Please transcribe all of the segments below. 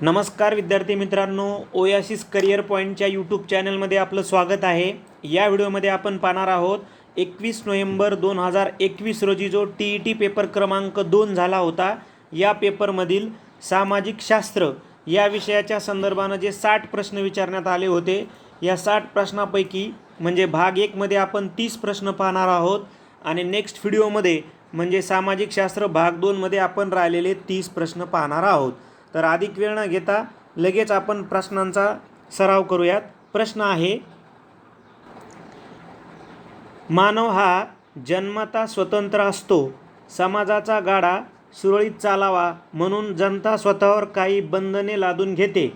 नमस्कार विद्यार्थी मित्रांनो ओयासिस करिअर पॉईंटच्या यूट्यूब चॅनलमध्ये आपलं स्वागत आहे. या व्हिडिओमध्ये आपण पाहणार आहोत एकवीस नोव्हेंबर दोन हजार एकवीस रोजी जो टी ई टी पेपर क्रमांक दोन झाला होता या पेपरमधील सामाजिक शास्त्र या विषयाच्या संदर्भानं जे साठ प्रश्न विचारण्यात आले होते या साठ प्रश्नापैकी म्हणजे भाग एकमध्ये आपण तीस प्रश्न पाहणार आहोत आणि नेक्स्ट व्हिडिओमध्ये म्हणजे सामाजिक शास्त्र भाग दोनमध्ये आपण राहिलेले तीस प्रश्न पाहणार आहोत. तर अधिक वेळ न घेता लगेच आपण प्रश्नांचा सराव करूयात. प्रश्न आहे मानव हा जन्मता स्वतंत्र असतो. समाजाचा गाडा सुरळीत चालावा म्हणून जनता स्वतःवर काही बंधने लादून घेते.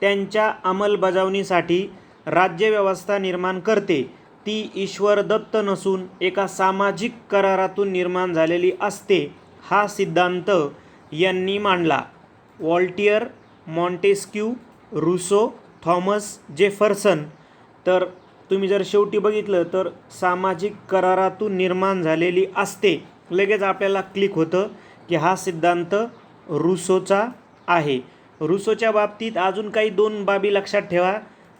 त्यांच्या अंमलबजावणीसाठी राज्यव्यवस्था निर्माण करते. ती ईश्वरदत्त नसून एका सामाजिक करारातून निर्माण झालेली असते हा सिद्धांत यांनी मांडला. Voltaire Montesquieu Rousseau Thomas Jefferson. तर तुम्ही जर शेवटी बघितलं तर सामाजिक करारातून निर्माण झालेली असते लगेच आपल्याला क्लिक होतं की हा सिद्धांत रुसोचा आहे. रुसोच्या बाबतीत अजून काही दोन बाबी लक्षात ठेवा.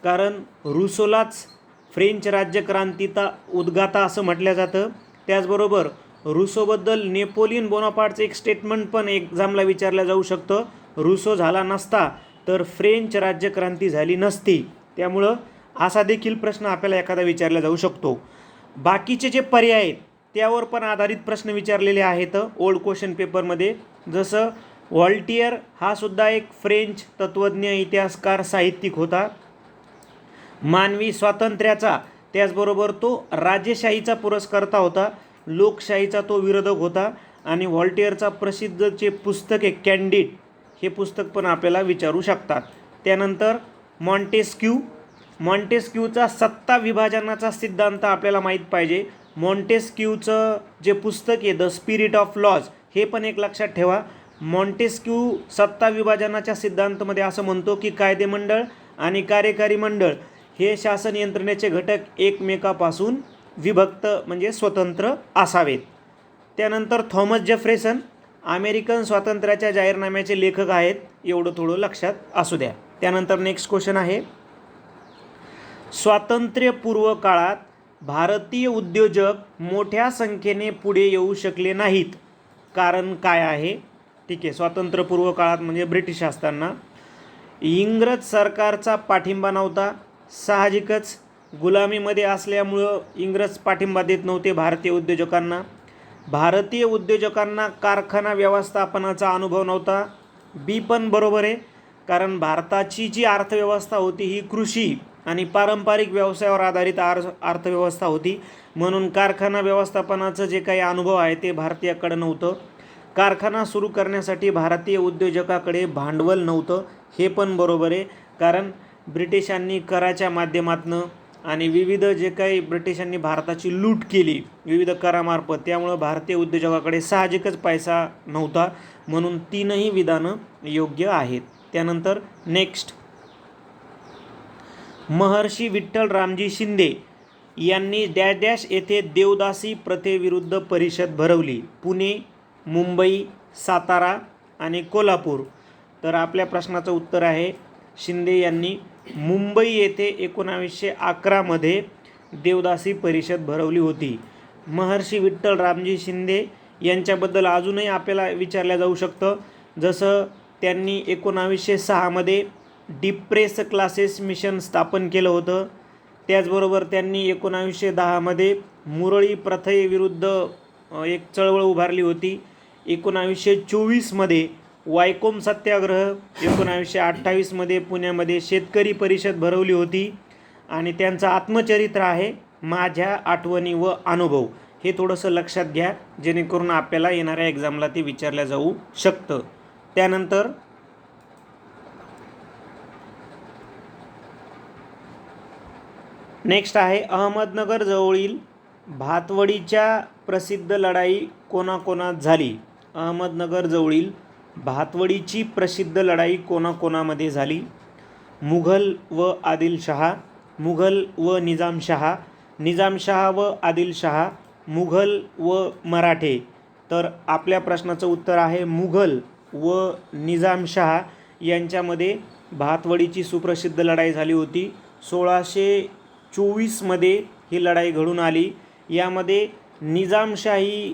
कारण रुसोलाच फ्रेंच राज्यक्रांतीचा उद्गाता असं म्हटलं जातं. त्याचबरोबर रुसोबद्दल नेपोलियन बोनापार्टचं एक स्टेटमेंट पण एक्झामला विचारलं जाऊ शकतं. रुसो झाला नसता तर फ्रेंच राज्यक्रांती झाली नसती. त्यामुळं असा देखील प्रश्न आपल्याला एखादा विचारला जाऊ शकतो. बाकीचे जे पर्याय आहेत त्यावर पण आधारित प्रश्न विचारलेले आहेत ओल्ड क्वेश्चन पेपरमध्ये जसं वॉल्टियर हा सुद्धा एक फ्रेंच तत्त्वज्ञ इतिहासकार साहित्यिक होता. मानवी स्वातंत्र्याचा त्याचबरोबर तो राजेशाहीचा पुरस्कर्ता होता. लोकशाहीचा तो विरोधक होता आणि व्हॉल्टिअरचा प्रसिद्ध जे पुस्तक आहे कॅन्डिड हे पुस्तक पण आपल्याला विचारू शकतात. त्यानंतर मॉन्टेस्क्यू. मॉन्टेस्क्यूचा सत्ता विभाजनाचा सिद्धांत आपल्याला माहीत पाहिजे. मॉन्टेस्क्यूचं जे पुस्तक आहे द स्पिरिट ऑफ लॉज हे पण एक लक्षात ठेवा. मॉन्टेस्क्यू सत्ता विभाजनाच्या सिद्धांतमध्ये असं म्हणतो की कायदेमंडळ आणि कार्यकारी मंडळ हे शासन यंत्रणेचे घटक एकमेकापासून विभक्त म्हणजे स्वतंत्र असावेत. त्यानंतर थॉमस जेफ्रेसन अमेरिकन स्वातंत्र्याच्या जाहीरनाम्याचे लेखक आहेत एवढं थोडं लक्षात असू द्या. त्यानंतर नेक्स्ट क्वेश्चन आहे. स्वातंत्र्यपूर्व काळात भारतीय उद्योजक मोठ्या संख्येने पुढे येऊ शकले नाहीत. कारण काय आहे? ठीक आहे स्वातंत्र्यपूर्व काळात म्हणजे ब्रिटिश असताना इंग्रज सरकारचा पाठिंबा नव्हता. साहजिकच गुलामीमध्ये असल्यामुळं इंग्रज पाठिंबा देत नव्हते भारतीय उद्योजकांना. भारतीय उद्योजकांना कारखाना व्यवस्थापनाचा अनुभव नव्हता. बी पण बरोबर आहे. कारण भारताची जी अर्थव्यवस्था होती ही कृषी आणि पारंपरिक व्यवसायावर आधारित आर अर्थव्यवस्था होती. म्हणून कारखाना व्यवस्थापनाचं जे काही अनुभव आहे ते भारतीयाकडं नव्हतं. कारखाना सुरू करण्यासाठी भारतीय उद्योजकाकडे भांडवल नव्हतं. हे पण बरोबर आहे. कारण ब्रिटिशांनी कराच्या माध्यमातनं आणि विविध जे काही ब्रिटिशांनी भारताची लूट केली विविध करामार्फत त्यामुळं भारतीय उद्योजकाकडे साहजिकच पैसा नव्हता म्हणून तीनही विधानं योग्य आहेत. त्यानंतर नेक्स्ट महर्षी विठ्ठल रामजी शिंदे यांनी डॅश डॅश येथे देवदासी प्रथेविरुद्ध परिषद भरवली. पुणे मुंबई सातारा आणि कोल्हापूर. तर आपल्या प्रश्नाचं उत्तर आहे शिंदे यांनी मुंबई येथे एकोणावीसशे अकरामध्ये देवदासी परिषद भरवली होती. महर्षी विठ्ठल रामजी शिंदे यांच्याबद्दल अजूनही आपल्याला विचारलं जाऊ शकतं. जसं त्यांनी एकोणावीसशे सहामध्ये डिप्रेस क्लासेस मिशन स्थापन केलं होतं. त्याचबरोबर त्यांनी एकोणावीसशे दहामध्ये मुरळी प्रथेविरुद्ध एक चळवळ उभारली होती. एकोणावीसशे चोवीसमध्ये वायकोम सत्याग्रह एकोणावीसशे अठ्ठावीसमध्ये पुण्यामध्ये शेतकरी परिषद भरवली होती आणि त्यांचं आत्मचरित्र आहे माझ्या आठवणी व अनुभव. हे थोडंसं लक्षात घ्या जेणेकरून आपल्याला येणाऱ्या एक्झामला ते विचारलं जाऊ शकतं. त्यानंतर नेक्स्ट आहे अहमदनगर जवळील भातवडीच्या प्रसिद्ध लढाई कोणाकोणात झाली? अहमदनगर जवळील भातवडीची प्रसिद्ध लढाई कोणाकोणामध्ये झाली? मुघल व आदिलशहा मुघल व निजामशहा निजामशहा व आदिलशहा मुघल व मराठे. तर आपल्या प्रश्नाचं उत्तर आहे मुघल व निजामशहा यांच्यामध्ये भातवडीची सुप्रसिद्ध लढाई झाली होती. सोळाशे चोवीसमध्ये ही लढाई घडून आली. यामध्ये निजामशाही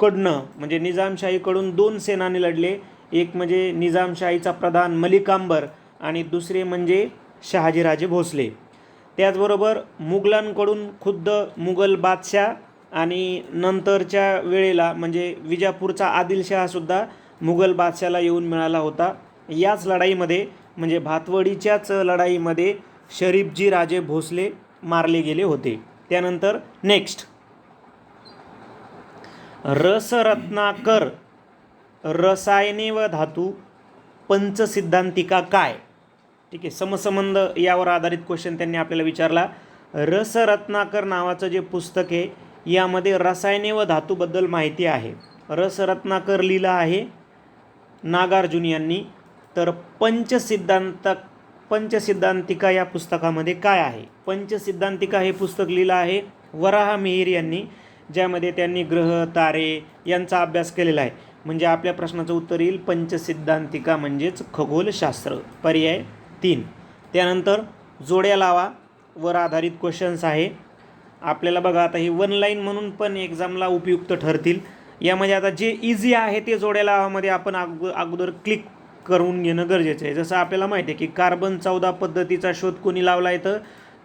कडनं म्हणजे निजामशाहीकडून दोन सेनानी लढले. एक म्हणजे निजामशाहीचा प्रधान मलिकांबर आणि दुसरे म्हणजे शहाजीराजे भोसले. त्याचबरोबर मुघलांकडून खुद्द मुघल बादशाह आणि नंतरच्या वेळेला म्हणजे विजापूरचा आदिलशहासुद्धा मुघल बादशाला येऊन मिळाला होता. याच लढाईमध्ये म्हणजे भातवडीच्याच लढाईमध्ये शरीफजी राजे भोसले मारले गेले होते. त्यानंतर नेक्स्ट रसरत्नाकर रसायने व धातू पंचसिद्धांतिका काय? ठीक आहे समसंबंध यावर आधारित क्वेश्चन त्यांनी आपल्याला विचारला. रसरत्नाकर नावाचं जे पुस्तक आहे यामध्ये रसायने व धातूबद्दल माहिती आहे. रसरत्नाकर लिहिलं आहे नागार्जुन यांनी. तर पंचसिद्धांत पंचसिद्धांतिका या पुस्तकामध्ये काय आहे? पंचसिद्धांतिका हे पुस्तक लिहिलं आहे वराह मिहीर यांनी. ज्यामध्ये त्यांनी ग्रह तारे यांचा अभ्यास केलेला आहे. म्हणजे आपल्या प्रश्नाचं उत्तर येईल पंचसिद्धांतिका म्हणजेच खगोलशास्त्र. पर्याय तीन. त्यानंतर जोड्या लावा. वर आधारित क्वेश्चन्स आहे. आपल्याला बघा आता हे वन लाईन म्हणून पण एक्झामला उपयुक्त ठरतील. यामध्ये आता जे इझी आहे ते जोड्या लावामध्ये आपण अग अगोदर क्लिक करून घेणं गरजेचं आहे. जसं आपल्याला माहिती आहे की कार्बन चौदा पद्धतीचा शोध कोणी लावला आहे तर?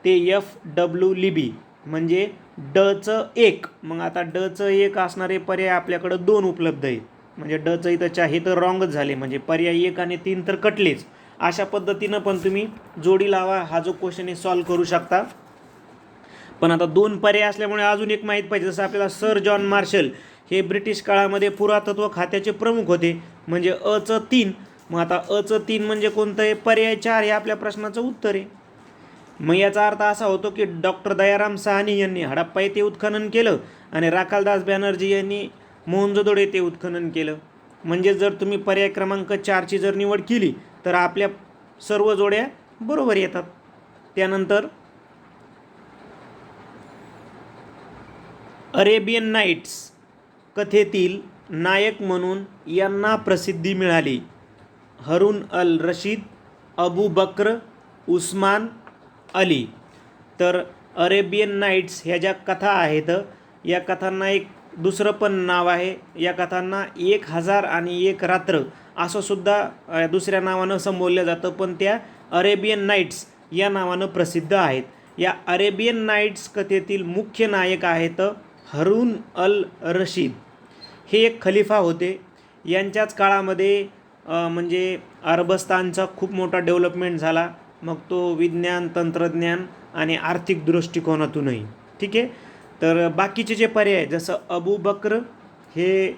ते एफ डब्ल्यू लिबी म्हणजे डचं एक. मग आता डचं एक असणारे पर्याय आपल्याकडं दोन उपलब्ध आहेत. म्हणजे डचं इथं चाहे तर रॉंगच झाले. म्हणजे पर्याय एक आणि तीन तर कटलेच. अशा पद्धतीनं पण तुम्ही जोडी लावा. हा जो क्वेश्चन आहे सॉल्व करू शकता. पण आता दोन पर्याय असल्यामुळे अजून एक माहीत पाहिजे. जसं आपल्याला सर जॉन मार्शल हे ब्रिटिश काळामध्ये पुरातत्व खात्याचे प्रमुख होते. म्हणजे अचं तीन. मग आता अचं तीन म्हणजे कोणतं आहे? पर्याय चार हे आपल्या प्रश्नाचं उत्तर आहे. मग याचा अर्थ असा होतो की डॉक्टर दयाराम साहनी यांनी हडप्पा येथे उत्खनन केलं आणि राखालदास बॅनर्जी यांनी मोहनजोदड येथे उत्खनन केलं. म्हणजे जर तुम्ही पर्याय क्रमांक चारची जर निवड केली तर आपल्या सर्व जोड्या बरोबर येतात. त्यानंतर अरेबियन नाईट्स कथेतील नायक म्हणून यांना प्रसिद्धी मिळाली. हरून अल रशीद अबू बक्र उस्मान अली. तर अरेबियन नाईट्स ह्या ज्या कथा आहेत या कथांना एक दुसरं पण नाव आहे. या कथांना एक हजार आणि एक रात्र असं सुद्धा दुसऱ्या नावानं संबोधलं जातं. पण त्या अरेबियन नाईट्स या नावानं प्रसिद्ध आहेत. या अरेबियन नाईट्स कथेतील मुख्य नायक आहेत हरून अल रशीद. हे एक खलिफा होते. यांच्याच काळामध्ये म्हणजे अरबस्तानचा खूप मोठा डेव्हलपमेंट झाला. मग तो विज्ञान तंत्रज्ञान आणि आर्थिक दृष्टिकोनातूनही. ठीक आहे? तर बाकीचे जे पर्याय जसं अबू बक्र हे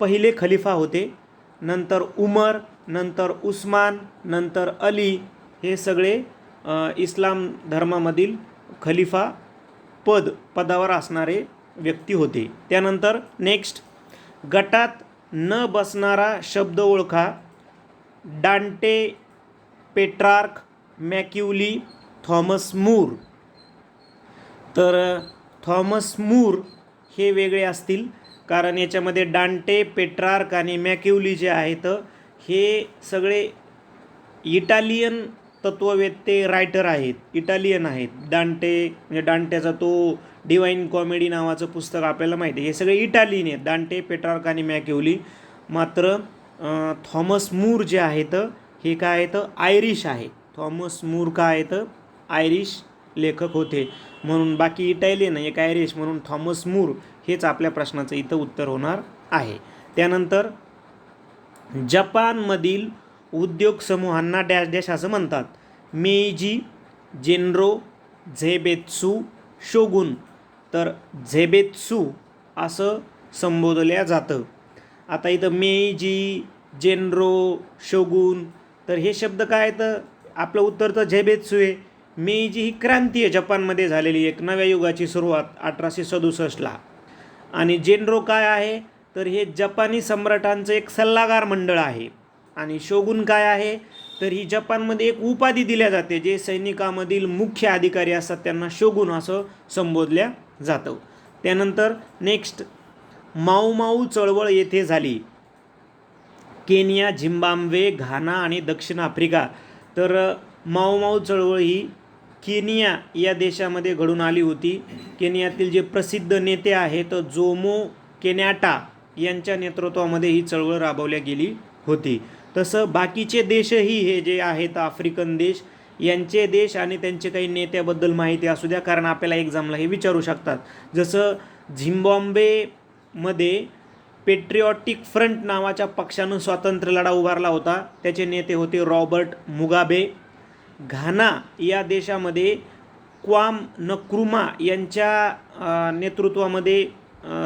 पहिले खलिफा होते. नंतर उमर नंतर उस्मान नंतर अली हे सगळे इस्लाम धर्मामधील खलिफा पद पदावर असणारे व्यक्ती होते. त्यानंतर नेक्स्ट गटात न बसणारा शब्द ओळखा. Dante Petrarch Macaulay Thomas More. तर थॉमस मूर हे वेगळे असतील कारण याच्यामध्ये डांटे पेट्रार्क आणि मॅक्युली जे आहेत हे सगळे इटालियन तत्ववेत्ते रायटर आहेत इटालियन आहेत. डांटे म्हणजे डांट्याचा तो डिवाईन कॉमेडी नावाचं पुस्तक आपल्याला माहिती आहे. हे सगळे इटालियन आहेत डांटे पेट्रार्क आणि मॅक्युली मात्र थॉमस मूर जे आहेत हे काय आहेत आयरिश आहे. थॉमस मूर काय आहेत? आयरिश लेखक होते. म्हणून बाकी इटालियन एक आयरिश म्हणून थॉमस मूर हेच आपल्या प्रश्नाचं इथं उत्तर होणार आहे. त्यानंतर जपानमधील उद्योग समूहांना डॅश डॅश असं म्हणतात. Meiji genro zaibatsu shogun. तर झेबेत्सू असं संबोधल्या जातं. आता इथं मेईजी जेनरो शोगुन तर हे शब्द काय तर आपलं उत्तर तर झेबेत्सू आहे. मेइजी ही क्रांती आहे जपानमध्ये झालेली एक नव्या युगाची सुरुवात अठराशे सदुसष्टला. आणि जेनरो काय आहे? तर हे जपानी सम्राटांचं एक सल्लागार मंडळ आहे. आणि शोगुन काय आहे? तर ही जपानमध्ये एक उपाधी दिल्या जाते जे सैनिकामधील मुख्य अधिकारी असतात त्यांना शोगुन असं संबोधल्या जातं. त्यानंतर नेक्स्ट माऊ माऊ चळवळ येथे झाली. केनिया झिम्बाब्वे घाना आणि दक्षिण आफ्रिका तर माऊमाऊ चळवळ ही केनिया या देशामध्ये घडून आली होती. केनियातील जे प्रसिद्ध नेते आहेत जोमो केन्याटा यांच्या नेतृत्वामध्ये ही चळवळ राबवल्या गेली होती. तसं बाकीचे देशही हे जे आहेत आफ्रिकन देश यांचे देश आणि त्यांचे काही नेत्याबद्दल माहिती असू द्या कारण आपल्याला एक्झामला हे विचारू शकतात. जसं झिम्बॉम्बेमध्ये पेट्रिऑटिक फ्रंट नावाच्या पक्षानं स्वातंत्र्य लढा उभारला होता. त्याचे नेते होते रॉबर्ट मुगाबे. घाना या देशामध्ये क्वाम नक्रुमा यांच्या नेतृत्वामध्ये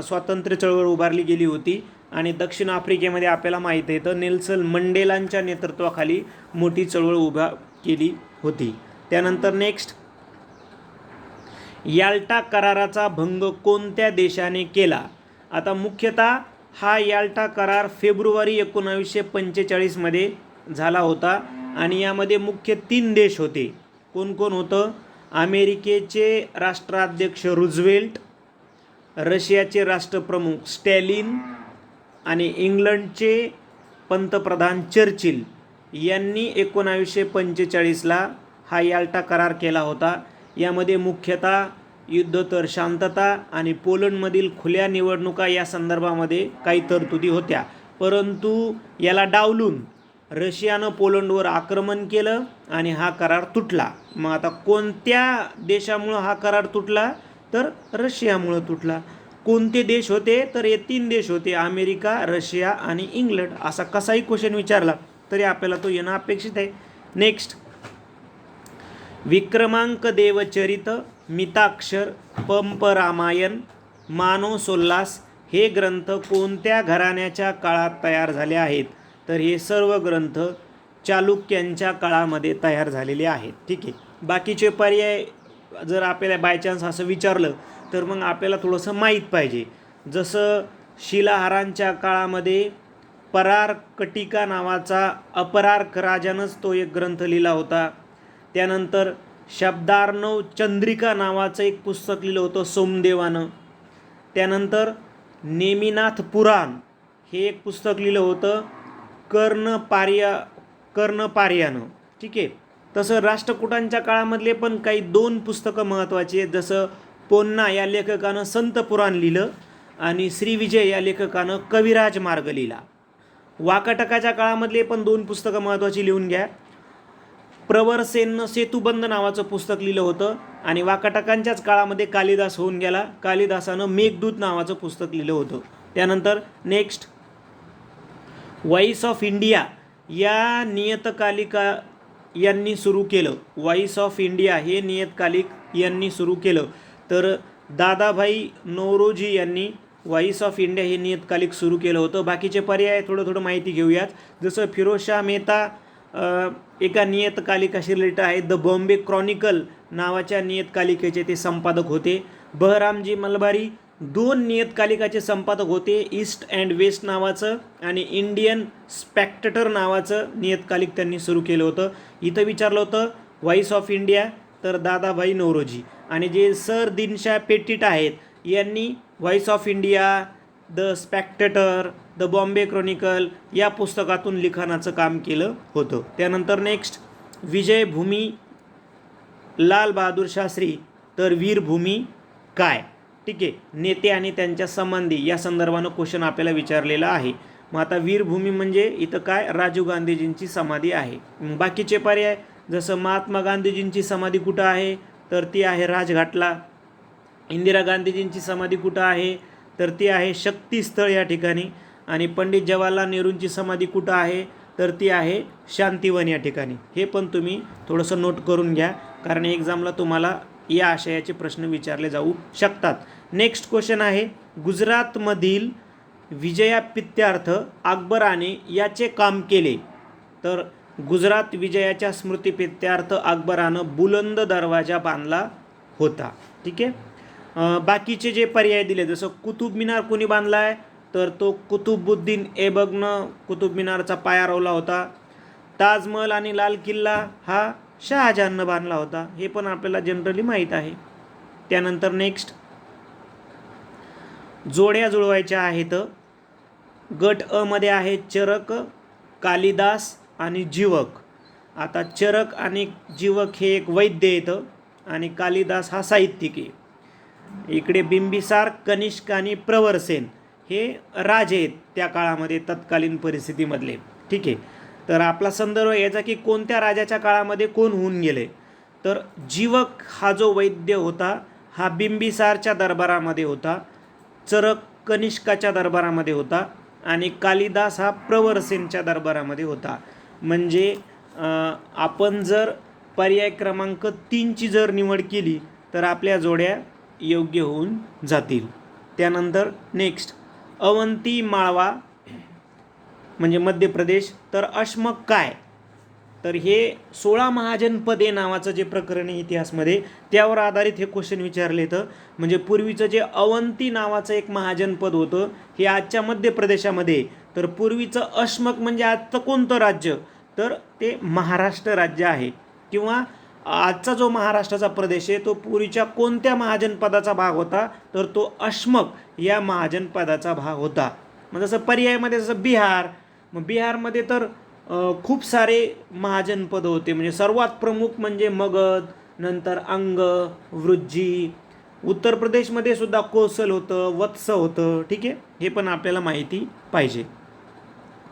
स्वातंत्र्य चळवळ उभारली गेली होती. आणि दक्षिण आफ्रिकेमध्ये आपल्याला माहीत आहे तर नेल्सन मंडेलांच्या नेतृत्वाखाली मोठी चळवळ उभा केली होती. त्यानंतर नेक्स्ट. याल्टा कराराचा भंग कोणत्या देशाने केला? आता मुख्यतः हा याल्टा करार फेब्रुवारी एकोणावीसशे पंचेचाळीसमध्ये झाला होता आणि यामध्ये मुख्य तीन देश होते. कोण कोण होतं? अमेरिकेचे राष्ट्राध्यक्ष रुझवेल्ट रशियाचे राष्ट्रप्रमुख स्टॅलिन आणि इंग्लंडचे पंतप्रधान चर्चिल यांनी एकोणावीसशे पंचेचाळीसला हा याल्टा करार केला होता. यामध्ये मुख्यतः युद्ध तर शांतता आणि पोलंडमधील खुल्या निवडणुका या संदर्भामध्ये काही तरतुदी होत्या. परंतु याला डावलून रशियानं पोलंडवर आक्रमण केलं आणि हा करार तुटला. मग आता कोणत्या देशामुळं हा करार तुटला? तर रशियामुळं तुटला. कोणते देश होते? तर हे तीन देश होते अमेरिका रशिया आणि इंग्लंड. असा कसाही क्वेश्चन विचारला तरी आपल्याला तो येणं अपेक्षित आहे. नेक्स्ट विक्रमांक देवचरित मिताक्षर पंप रामायण हे ग्रंथ कोणत्या घराण्याच्या काळात तयार झाले आहेत? तर हे सर्व ग्रंथ चालुक्यांच्या काळामध्ये तयार झालेले आहेत. ठीक आहे. बाकीचे पर्याय जर आपल्याला बायचान्स असं विचारलं तर मग आपल्याला थोडंसं माहीत पाहिजे. जसं शिलाहारांच्या काळामध्ये परार कटिका नावाचा अपरार्क राजानंच तो एक ग्रंथ लिहिला होता. त्यानंतर शब्दार्णव चंद्रिका नावाचं एक पुस्तक लिहिलं होतं सोमदेवानं. त्यानंतर नेमिनाथ पुराण हे एक पुस्तक लिहिलं होतं कर्णपार्या कर्णपार्यानं. ठीक आहे? तसं राष्ट्रकुटांच्या काळामधले पण काही दोन पुस्तकं महत्त्वाची आहेत. जसं पोन्ना या लेखकानं संत पुराण लिहिलं आणि श्रीविजय या लेखकानं कविराज मार्ग लिहिला. वाकाटकाच्या काळामधले पण दोन पुस्तकं महत्त्वाची लिहून घ्या. प्रवरसेननं सेतुबंध नावाचं पुस्तक लिहिलं होतं आणि वाकाटकांच्याच काळामध्ये कालिदास होऊन गेला. कालिदासानं मेघदूत नावाचं पुस्तक लिहिलं होतं. त्यानंतर नेक्स्ट व्हॉइस ऑफ इंडिया या नियतकालिका यांनी सुरू केलं. व्हॉइस ऑफ इंडिया हे नियतकालिक यांनी सुरू केलं. तर दादाभाई नौरोजी यांनी व्हॉइस ऑफ इंडिया हे नियतकालिक सुरू केलं होतं. बाकीचे पर्याय थोडं थोडं माहिती घेऊयात. जसं फिरोजशाह मेहता एका नियतकालिकाशी रिलेटेड आहे द बॉम्बे क्रॉनिकल नावाच्या नियतकालिकेचे ते संपादक होते. बहरामजी मलबारी दोन नियतकालिकाचे संपादक होते ईस्ट अँड वेस्ट नावाचं आणि इंडियन स्पॅक्टेटर नावाचं नियतकालिक त्यांनी सुरू केलं होतं. इथं विचारलं होतं व्हॉइस ऑफ इंडिया तर दादाभाई नौरोजी. आणि जे सर दिनशा पेटिट आहेत यांनी Voice of India the Spectator the Bombay Chronicle या पुस्तकातून लिखाणाचं काम केलं होतं. त्यानंतर नेक्स्ट विजयभूमी लाल बहादूर शास्त्री तर वीरभूमी काय? ठीक आहे नेते आणि त्यांच्या संबंधी या संदर्भानं क्वेश्चन आपल्याला विचारलेला आहे. मग आता वीरभूमी म्हणजे इथं काय? राजीव गांधीजींची समाधी आहे. बाकीचे पर्याय? जसं महात्मा गांधीजींची समाधी कुठं आहे? तर ती आहे राजघाटला. इंदिरा गांधीजींची समाधी कुठं आहे? तर ती आहे शक्तीस्थळ या ठिकाणी. आणि पंडित जवाहरलाल नेहरूंची समाधी कुठं आहे? तर ती आहे शांतिवन या ठिकाणी. हे पण तुम्ही थोडंसं नोट करून घ्या कारण एक्झामला तुम्हाला या आशयाचे प्रश्न विचारले जाऊ शकतात. नेक्स्ट क्वेश्चन आहे गुजरातमधील विजया पित्यार्थ अकबराने याचे काम केले. तर गुजरात विजयाच्या स्मृतिपित्यार्थ अकबरानं बुलंद दरवाजा बांधला होता. ठीक आहे? बाकीचे जे पर्याय दिले जसं कुतुब मिनार कोणी बांधला आहे तर तो कुतुबुद्दीन ऐबकनं कुतुब मिनारचा पाया रोवला होता. ताजमहल आणि लाल किल्ला हा शहाजहाननं बांधला होता. हे पण आपल्याला जनरली माहीत आहे. त्यानंतर नेक्स्ट जोड्या जुळवायच्या आहेत. गट अ मध्ये आहे चरक कालिदास आणि जीवक. आता चरक आणि जीवक हे एक वैद्य येतं आणि कालिदास हा साहित्यिक आहे. इकडे बिंबिसार कनिष्क आणि प्रवरसेन. हे राजे आहेत त्या काळामध्ये तत्कालीन परिस्थितीमधले. ठीक आहे. तर आपला संदर्भ याचा की कोणत्या राजाच्या काळामध्ये कोण होऊन गेले? तर जीवक हा जो वैद्य होता हा बिंबिसारच्या दरबारामध्ये होता चरक कनिष्काच्या दरबारामध्ये होता आणि कालिदास हा प्रवरसेनच्या दरबारामध्ये होता. म्हणजे आपण जर पर्याय क्रमांक तीनची जर निवड केली तर आपल्या जोड्या योग्य होऊन जातील. त्यानंतर नेक्स्ट अवंती माळवा म्हणजे मध्य प्रदेश तर अश्मक काय? तर हे सोळा महाजनपदे नावाचं जे प्रकरण आहे इतिहासमध्ये त्यावर आधारित हे क्वेश्चन विचारले तर म्हणजे पूर्वीचं जे अवंती नावाचं एक महाजनपद होतं हे आजच्या मध्य प्रदेशामध्ये. तर पूर्वीचं अश्मक म्हणजे आजचं कोणतं राज्य? तर ते महाराष्ट्र राज्य आहे. किंवा आजचा जो महाराष्ट्राचा प्रदेश आहे तो पूर्वीच्या कोणत्या महाजनपदाचा भाग होता तर तो अश्मक या महाजनपदाचा भाग होता. मग जसं पर्यायमध्ये जसं बिहार मग बिहारमध्ये तर खूप सारे महाजनपद होते. म्हणजे सर्वात प्रमुख म्हणजे मगध नंतर अंग वृज्जी उत्तर प्रदेशमध्ये सुद्धा कोसल होतं वत्स होतं ठीक आहे? हे पण आपल्याला माहिती पाहिजे.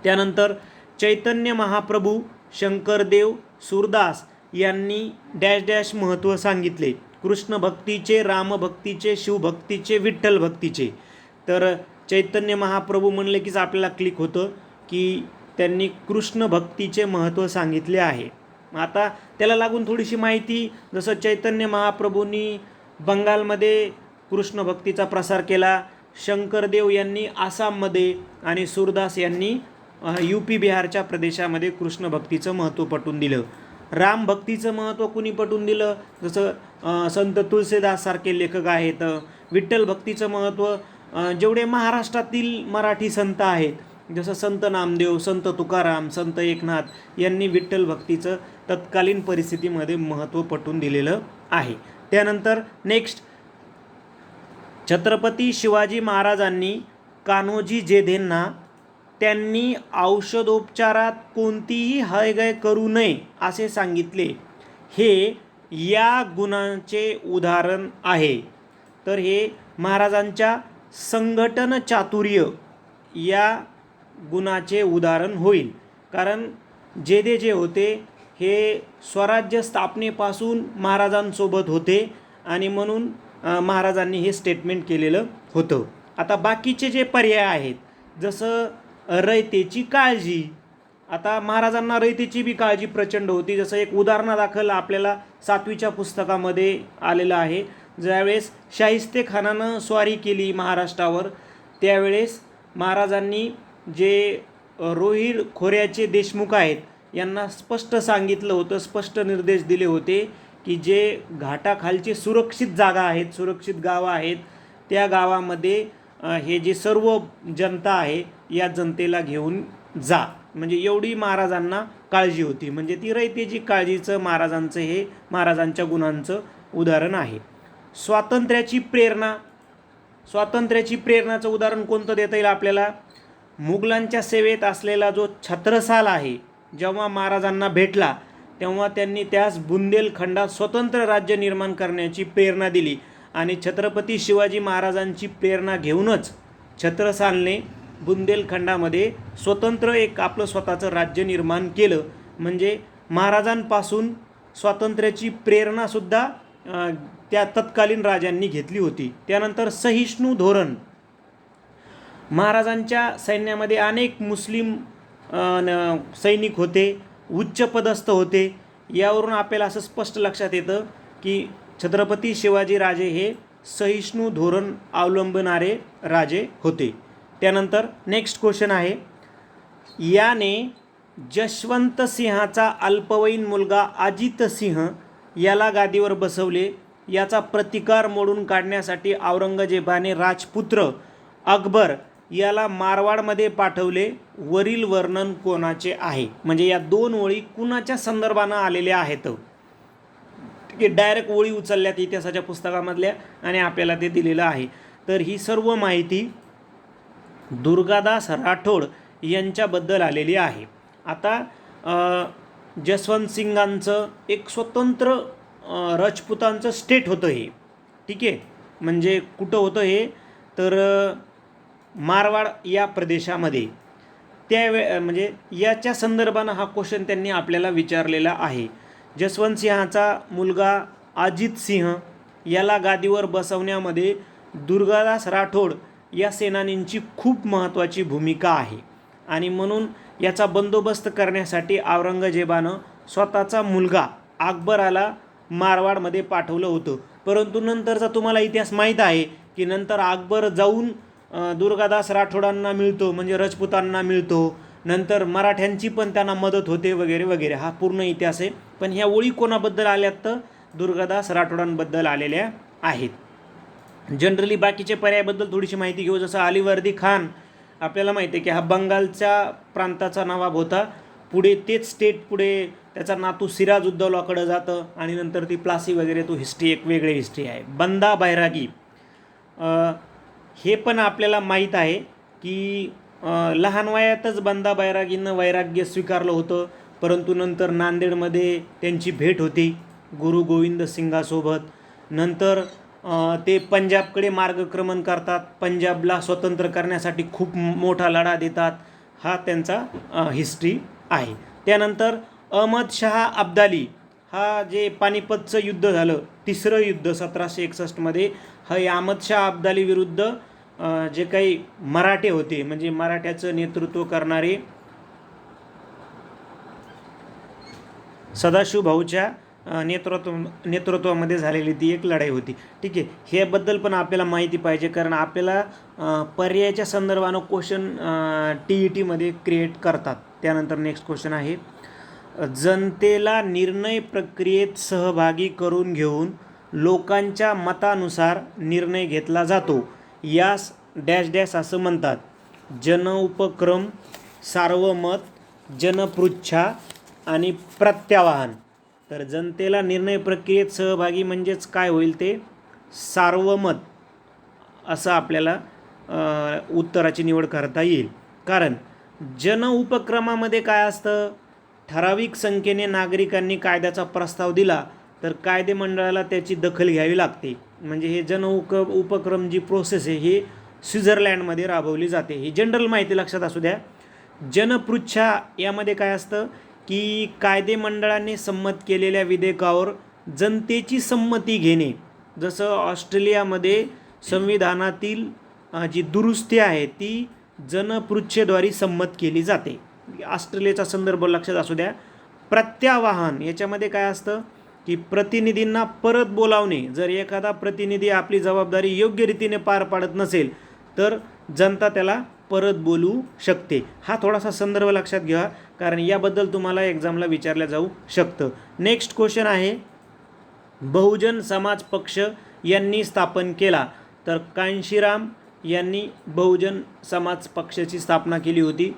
त्यानंतर चैतन्य महाप्रभू शंकरदेव सुरदास यांनी डॅश डॅश महत्त्व सांगितले. कृष्ण भक्तीचे रामभक्तीचे शिवभक्तीचे विठ्ठल भक्तीचे. तर चैतन्य महाप्रभू म्हणले कीच आपल्याला क्लिक होतं की त्यांनी कृष्ण भक्तीचे महत्त्व सांगितले आहे. मग आता त्याला लागून थोडीशी माहिती जसं चैतन्य महाप्रभूंनी बंगालमध्ये कृष्ण भक्तीचा प्रसार केला शंकरदेव यांनी आसाममध्ये आणि सुरदास यांनी यू पी बिहारच्या प्रदेशामध्ये कृष्ण भक्तीचं महत्त्व पटवून दिलं. राम भक्तीचं महत्त्व कुणी पटवून दिलं? जसं संत तुलसीदाससारखे लेखक आहेत. विठ्ठल भक्तीचं महत्त्व जेवढे महाराष्ट्रातील मराठी संत आहेत जसं संत नामदेव संत तुकाराम संत एकनाथ यांनी विठ्ठल भक्तीचं तत्कालीन परिस्थितीमध्ये महत्त्व पटवून दिलेलं आहे. त्यानंतर नेक्स्ट छत्रपती शिवाजी महाराजांनी कान्होजी जेधेंना त्यांनी औषधोपचारात कोणतीही हयगय करू नये असे सांगितले. हे या गुणांचे उदाहरण आहे. तर हे महाराजांच्या संघटन चातुर्य या गुणाचे उदाहरण होईल. कारण जेदे जे होते हे स्वराज्य स्थापनेपासून महाराजांसोबत होते आणि म्हणून महाराजांनी हे स्टेटमेंट केलेलं होतं. आता बाकीचे जे पर्याय आहेत जसं रयतेची काळजी. आता महाराजांना रयतेची बी काळजी प्रचंड होती. जसं एक उदाहरणादाखल आपल्याला सातवीच्या पुस्तकामध्ये आलेलं आहे. ज्यावेळेस शाहिस्ते खानानं स्वारी केली महाराष्ट्रावर त्यावेळेस महाराजांनी जे रोहिर खोऱ्याचे देशमुख आहेत यांना स्पष्ट सांगितलं होतं स्पष्ट निर्देश दिले होते की जे घाटाखालचे सुरक्षित जागा आहेत सुरक्षित गावं आहेत त्या गावामध्ये हे जे सर्व जनता आहे या जनतेला घेऊन जा. म्हणजे एवढी महाराजांना काळजी होती. म्हणजे ती रयतेची काळजीचं महाराजांचं हे महाराजांच्या गुणांचं उदाहरण आहे. स्वातंत्र्याची प्रेरणा स्वातंत्र्याची प्रेरणाचं उदाहरण कोणतं देता येईल आपल्याला? मुघलांच्या सेवेत असलेला जो छत्रसाल आहे जेव्हा महाराजांना भेटला तेव्हा त्यांनी त्यास बुंदेलखंडात स्वतंत्र राज्य निर्माण करण्याची प्रेरणा दिली. आणि छत्रपती शिवाजी महाराजांची प्रेरणा घेऊनच छत्रसालने बुंदेलखंडामध्ये स्वतंत्र एक आपलं स्वतःचं राज्य निर्माण केलं. म्हणजे महाराजांपासून स्वातंत्र्याची प्रेरणासुद्धा त्या तत्कालीन राजांनी घेतली होती. त्यानंतर सहिष्णू धोरण. महाराजांच्या सैन्यामध्ये अनेक मुस्लिम न- सैनिक होते उच्च पदस्थ होते. यावरून आपल्याला असं स्पष्ट लक्षात येतं की छत्रपती शिवाजी राजे हे सहिष्णू धोरण अवलंबणारे राजे होते. त्यानंतर नेक्स्ट क्वेश्चन आहे. याने जशवंत सिंहाचा अल्पवयीन मुलगा अजित सिंह याला गादीवर बसवले. याचा प्रतिकार मोडून काढण्यासाठी औरंगजेबाने राजपुत्र अकबर याला मारवाडमध्ये पाठवले. वरील वर्णन कोणाचे आहे? म्हणजे या दोन ओळी कुणाच्या संदर्भानं आलेल्या आहेत? की डायरेक्ट ओळी उचलल्यात इतिहासाच्या पुस्तकामधल्या आणि आपल्याला ते दिलेलं आहे. तर ही सर्व माहिती दुर्गादास राठोड यांच्याबद्दल आलेली आहे. आता जसवंत सिंगांचं एक स्वतंत्र राजपुतांचं स्टेट होतं हे. ठीक आहे? म्हणजे कुठं होतं हे? तर मारवाड या प्रदेशामध्ये. त्यावे म्हणजे याच्या संदर्भानं हा क्वेश्चन त्यांनी आपल्याला विचारलेला आहे. जसवंत सिंहाचा मुलगा अजित सिंह याला गादीवर बसवण्यामध्ये दुर्गादास राठोड या सेनानींची खूप महत्त्वाची भूमिका आहे. आणि म्हणून याचा बंदोबस्त करण्यासाठी औरंगजेबानं स्वतःचा मुलगा अकबराला मारवाडमध्ये पाठवलं होतं. परंतु नंतरचा तुम्हाला इतिहास माहीत आहे की नंतर अकबर जाऊन दुर्गादास राठोडांना मिळतो म्हणजे रजपूतांना मिळतो. नंतर मराठ्यांची पण त्यांना मदत होते वगैरे वगैरे. हा पूर्ण इतिहास आहे. पण ह्या ओळी कोणाबद्दल आल्यात तर दुर्गादास राठोडांबद्दल आलेल्या आहेत. जनरली बाकीच्या पर्यायाबद्दल थोडीशी माहिती घेऊ. जसं अलिवर्दी खान आपल्याला माहिती आहे की हा बंगालच्या प्रांताचा नवाब होता. पुढे तेच स्टेट पुढे त्याचा नातू सिराज उद्दौलाकडं जातं आणि नंतर ती प्लासी वगैरे तो हिस्ट्री एक वेगळी हिस्ट्री आहे. बंदा बैरागी. हे पण आपल्याला माहीत आहे की लहान वयातच बंदा बैरागीनं वैराग्य स्वीकारलं होतं. परंतु नंतर नांदेडमध्ये त्यांची भेट होती. गुरु गोविंद सिंगासोबत. नंतर ते पंजाबकडे मार्गक्रमण करतात. पंजाबला स्वतंत्र करण्यासाठी खूप मोठा लढा देतात. हा त्यांचा हिस्ट्री आहे. त्यानंतर अहमद शहा अब्दाली हा जे पानिपतचं युद्ध झालं तिसरं युद्ध सतराशे एकसष्टमध्ये हे अहमद शाह अब्दाली विरुद्ध जे काही मराठे होते म्हणजे मराठ्याचं नेतृत्व करणारे सदाशिव भाऊच्या नेतृत्व नेतृत्वामध्ये झालेली ती एक लढाई होती. ठीक आहे. ह्याबद्दल पण आपल्याला माहिती पाहिजे कारण आपल्याला पर्यायाच्या संदर्भानं क्वेश्चन टी ई टीमध्ये क्रिएट करतात. त्यानंतर नेक्स्ट क्वेश्चन आहे जनतेला निर्णय प्रक्रियेत सहभागी करून घेऊन लोकांच्या मतानुसार निर्णय घेतला जातो. यास डॅश डॅश असं म्हणतात. जनउपक्रम सार्वमत जनपृच्छा आणि प्रत्यावाहन. तर जनतेला निर्णय प्रक्रियेत सहभागी म्हणजेच काय होईल ते सार्वमत असं आपल्याला उत्तराची निवड करता येईल. कारण जन उपक्रमामध्ये काय असतं? ठराविक संख्येने नागरिकांनी कायद्याचा प्रस्ताव दिला तर कायदे मंडळाला त्याची दखल घ्यावी लागते. म्हणजे हे जन उक उपक्रम जी प्रोसेस आहे ही स्वित्झर्लँडमध्ये राबवली जाते. ही जनरल माहिती लक्षात असू द्या. जनपृच्छा यामध्ये काय असतं? की कायदे मंडळाने संमत केलेल्या विधेयकावर जनतेची संमती घेणे. जसं ऑस्ट्रेलियामध्ये संविधानातील जी दुरुस्ती आहे ती जनपृच्छेद्वारे संमत केली जाते. ऑस्ट्रेलियाचा संदर्भ लक्षात असू द्या. प्रत्यावाहन याच्यामध्ये काय असतं की प्रतिनिधींना परत बोलावणे. जर एखादा प्रतिनिधी आपली जबाबदारी योग्य रीतीने पार पाडत नसेल तर जनता त्याला परत बोलू शकते. हा थोडासा संदर्भ लक्षात घ्या कारण याबद्दल तुम्हाला एक्झामला विचारलं जाऊ शकतं. नेक्स्ट क्वेश्चन आहे बहुजन समाज पक्ष यांनी स्थापन केला. तर कांशीराम यांनी बहुजन समाज पक्षाची स्थापना केली होती.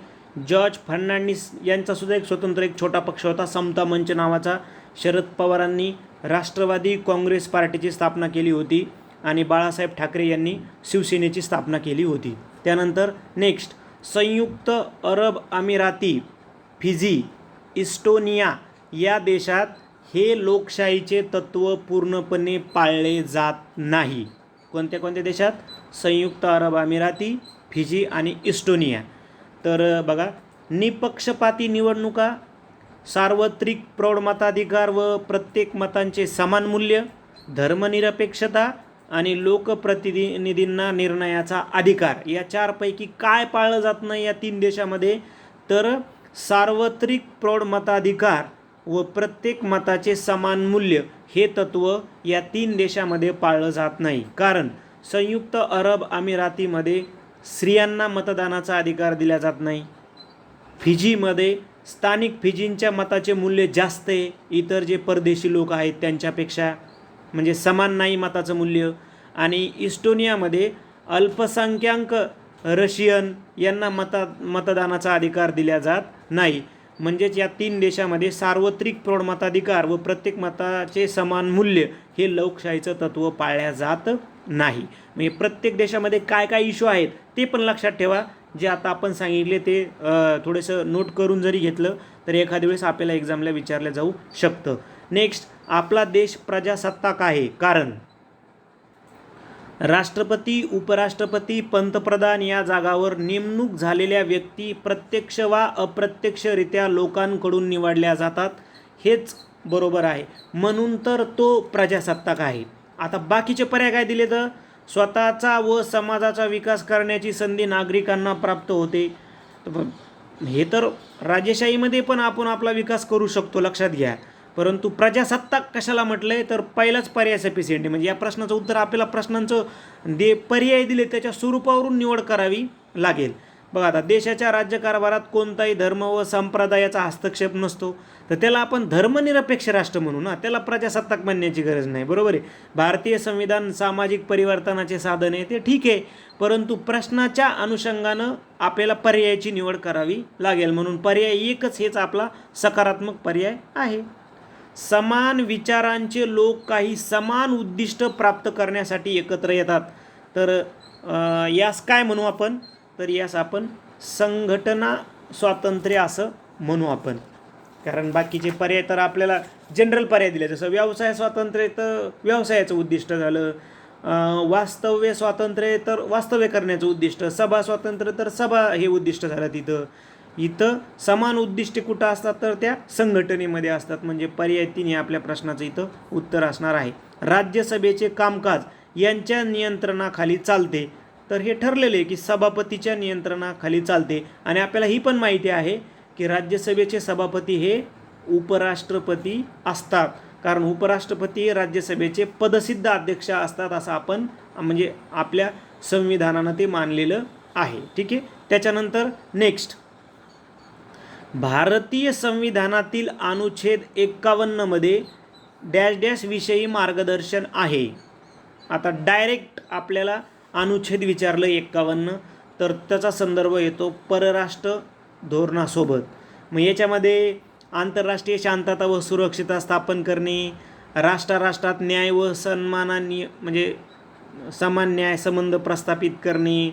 जॉर्ज फर्नांडिस यांचासुद्धा एक स्वतंत्र एक छोटा पक्ष होता. समता मंच नावाचा. शरद पवारांनी राष्ट्रवादी काँग्रेस पार्टीची स्थापना केली होती आणि बाळासाहेब ठाकरे यांनी शिवसेनेची स्थापना केली होती. त्यानंतर नेक्स्ट संयुक्त अरब अमिराती फिजी इस्टोनिया या देशात हे लोकशाहीचे तत्त्व पूर्णपणे पाळले जात नाही. कोणत्या कोणत्या देशात? संयुक्त अरब अमिराती फिजी आणि इस्टोनिया. तर बघा निपक्षपाती निवडणुका सार्वत्रिक प्रौढ मताधिकार व प्रत्येक मतांचे समान मूल्य धर्मनिरपेक्षता आणि लोकप्रतिनिधींना निर्णयाचा अधिकार. या चारपैकी काय पाळलं जात नाही या तीन देशामध्ये? तर सार्वत्रिक प्रौढ मताधिकार व प्रत्येक मताचे समान मूल्य हे तत्त्व या तीन देशामध्ये पाळलं जात नाही. कारण संयुक्त अरब अमिरातीमध्ये स्त्रियांना मतदानाचा अधिकार दिला जात नाही. फिजीमध्ये स्थानिक फिजींच्या मताचे मूल्य जास्त आहे. इतर जे परदेशी लोक आहेत त्यांच्यापेक्षा म्हणजे समान नाही मताचं मूल्य. आणि इस्टोनियामध्ये अल्पसंख्याक रशियन यांना मता मतदानाचा अधिकार दिला जात नाही. म्हणजेच या तीन देशामध्ये सार्वत्रिक प्रौढ मताधिकार व प्रत्येक मताचे समान मूल्य हे लोकशाहीचं तत्त्व पाळल्या जात नाही. म्हणजे प्रत्येक देशामध्ये काय काय इश्यू आहेत ते पण लक्षात ठेवा. जे आता आपण सांगितले ते थोडंसं नोट करून जरी घेतलं तर एखाद्या वेळेस आपल्याला एक्झामला विचारलं जाऊ शकतं. नेक्स्ट आपला देश प्रजासत्ताक आहे. कारण राष्ट्रपती उपराष्ट्रपती पंतप्रधान या जागावर नेमणूक झालेल्या व्यक्ती प्रत्यक्ष वा अप्रत्यक्षरित्या लोकांकडून निवडल्या जातात हेच बरोबर आहे. म्हणून तर तो प्रजासत्ताक आहे. आता बाकीचे पर्याय काय दिले तर? स्वतःचा व समाजाचा विकास करण्याची संधी नागरिकांना प्राप्त होते. हे तर राजेशाहीमध्ये पण आपण आपला विकास करू शकतो लक्षात घ्या. परंतु प्रजासत्ताक कशाला म्हटलं आहे तर पहिलाच पर्याय सफिशियंट आहे म्हणजे या प्रश्नाचं उत्तर आपल्याला प्रश्नांचं दे पर्याय दिले त्याच्या स्वरूपावरून निवड करावी लागेल. बघा आता देशाच्या राज्यकारभारात कोणताही धर्म व संप्रदायाचा हस्तक्षेप नसतो. तर त्याला आपण धर्मनिरपेक्ष राष्ट्र म्हणू ना? त्याला प्रजासत्ताक म्हणण्याची गरज नाही. बरोबर आहे? भारतीय संविधान सामाजिक परिवर्तनाचे साधन आहे ते ठीक आहे. परंतु प्रश्नाच्या अनुषंगानं आपल्याला पर्यायाची निवड करावी लागेल म्हणून पर्याय एकच हेच आपला सकारात्मक पर्याय आहे. समान विचारांचे लोक काही समान उद्दिष्ट प्राप्त करण्यासाठी एकत्र येतात. तर यास काय म्हणू आपण? तर यास आपण संघटना स्वातंत्र्य असं म्हणू आपण. कारण बाकीचे पर्याय तर आपल्याला जनरल पर्याय दिले. जसं व्यवसाय स्वातंत्र्य तर व्यवसायाचं उद्दिष्ट झालं. वास्तव्य स्वातंत्र्य तर वास्तव्य करण्याचं उद्दिष्ट. सभा स्वातंत्र्य तर सभा हे उद्दिष्ट झालं तिथं. इथं समान उद्दिष्टे कुठं असतात तर त्या संघटनेमध्ये असतात. म्हणजे पर्याय तीन हे आपल्या प्रश्नाचं इथं उत्तर असणार आहे. राज्यसभेचे कामकाज यांच्या नियंत्रणाखाली चालते. तर हे ठरलेले आहे की सभापतीच्या नियंत्रणाखाली चालते. आणि आपल्याला ही पण माहिती आहे की राज्यसभेचे सभापती हे उपराष्ट्रपती असतात. कारण उपराष्ट्रपती हे राज्यसभेचे पदसिद्ध अध्यक्ष असतात असं आपण म्हणजे आपल्या संविधानानं ते मानलेलं आहे. ठीक आहे? त्याच्यानंतर नेक्स्ट भारतीय संविधानातील अनुच्छेद एक्कावन्नमध्ये डॅश डॅश विषयी मार्गदर्शन आहे. आता डायरेक्ट आपल्याला अनुच्छेद विचारलं एक्कावन्न तर त्याचा संदर्भ येतो परराष्ट्र धोरणासोबत. मग याच्यामध्ये आंतरराष्ट्रीय शांतता व सुरक्षितता स्थापन करणे राष्ट्राराष्ट्रात न्याय व सन्मानानी म्हणजे समान न्याय संबंध प्रस्थापित करणे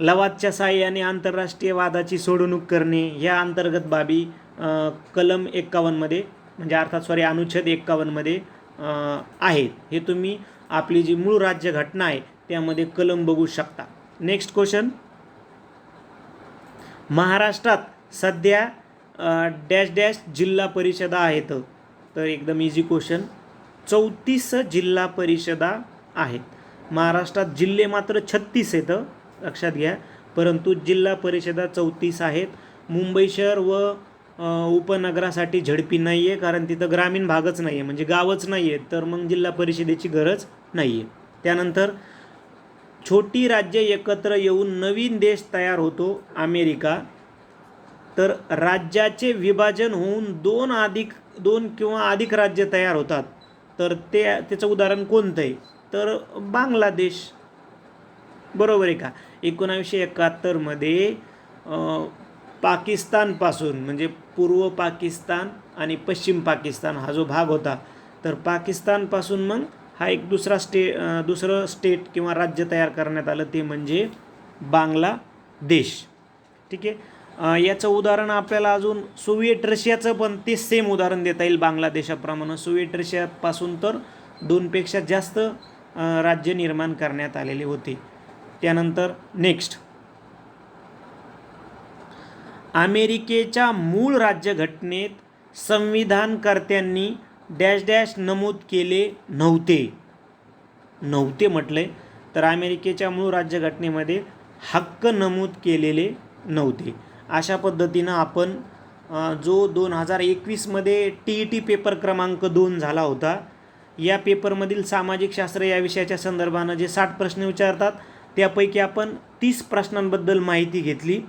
लवादच्या साह्याने आंतरराष्ट्रीय वादाची सोडवणूक करणे ह्या अंतर्गत बाबी कलम एक्कावन्नमध्ये म्हणजे अर्थात सॉरी अनुच्छेद एक्कावन्नमध्ये आहेत. हे तुम्ही आपली जी मूळ राज्यघटना आहे त्यामध्ये कलम बघू शकता. नेक्स्ट क्वेश्चन महाराष्ट्रात सध्या डॅश डॅश जिल्हा परिषदा आहेत. तर एकदम इझी क्वेश्चन चौतीस जिल्हा परिषदा आहेत. महाराष्ट्रात जिल्हे मात्र छत्तीस आहेत. लक्षात घ्या. परंतु जिल्हा परिषदा चौतीस आहेत. मुंबई शहर व उपनगरासाठी झडपी नाही आहे कारण तिथं ग्रामीण भागच नाही आहे म्हणजे गावच नाही आहे तर मग जिल्हा परिषदेची गरज नाही आहे त्यानंतर छोटी राज्य एकत्र येऊन नवीन देश तयार होतो अमेरिका. तर राज्याचे विभाजन होऊन दोन अधिक दोन किंवा अधिक राज्य तयार होतात. तर ते त्याचं उदाहरण कोणतं आहे तर बांगलादेश. बरोबर आहे का? एकोणावीसशे एकाहत्तरमध्ये पाकिस्तानपासून म्हणजे पूर्व पाकिस्तान आणि पश्चिम पाकिस्तान हा जो भाग होता तर पाकिस्तानपासून मग हा एक दुसरा स्टे दुसरं स्टेट किंवा राज्य तयार करण्यात आलं ते म्हणजे बांगलादेश. ठीक आहे? याचं उदाहरण आपल्याला अजून सोव्हिएट रशियाचं पण ते सेम उदाहरण देता येईल बांगलादेशाप्रमाणे. सोव्हिएट रशियापासून तर दोनपेक्षा जास्त राज्य निर्माण करण्यात आलेले होते. त्यानंतर नेक्स्ट अमेरिकेच्या मूळ राज्यघटनेत संविधानकर्त्यांनी डॅश डॅश नमूद केले नव्हते. नव्हते म्हटले तर अमेरिकेच्या मूळ राज्यघटनेमध्ये हक्क नमूद केलेले नव्हते. अशा पद्धतीनं आपण जो दोन हजार एकवीसमध्ये टी ई टी पेपर क्रमांक दोन झाला होता या पेपरमधील सामाजिक शास्त्र या विषयाच्या संदर्भानं जे साठ प्रश्न विचारतात त्यापैकी आपण तीस प्रश्नांबद्दल माहिती घेतली.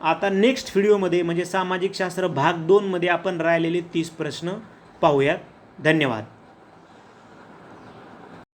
आता नेक्स्ट व्हिडिओमध्ये म्हणजे सामाजिक शास्त्र भाग दोनमध्ये आपण राहिलेले तीस प्रश्न पाहूयात. धन्यवाद.